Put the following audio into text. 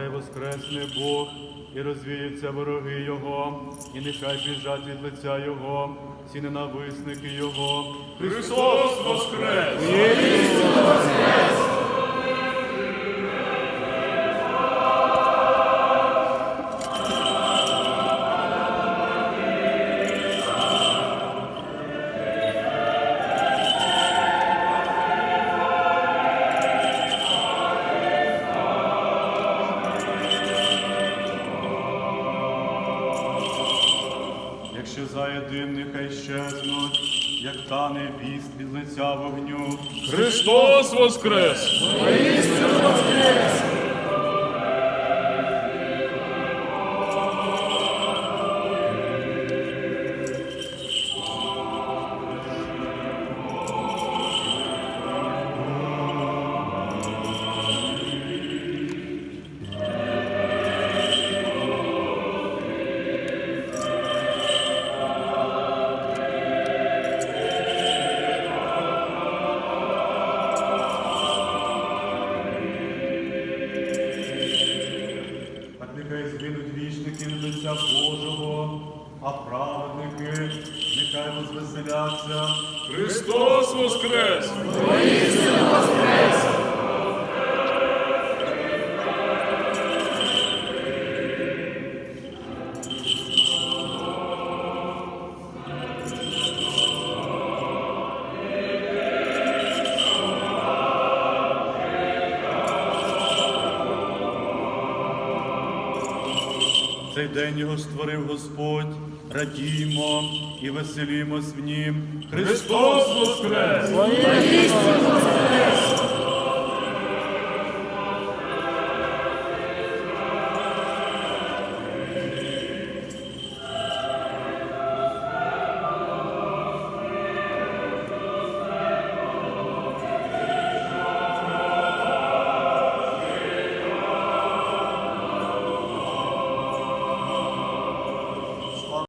нехай воскресне Бог і розвіються вороги Його, і нехай біжать від лиця Його, всі ненависники Його. Христос воскрес! Якщо заєдин, нехай щезнуть, як тане віст від лиця вогню. Христос воскрес! Так нехай згинуть вічники від лиця Божого, а праведники нехай возвеселяться. Христос воскрес! Цей день його створив Господь, радімо і веселімось в нім. Христос воскрес!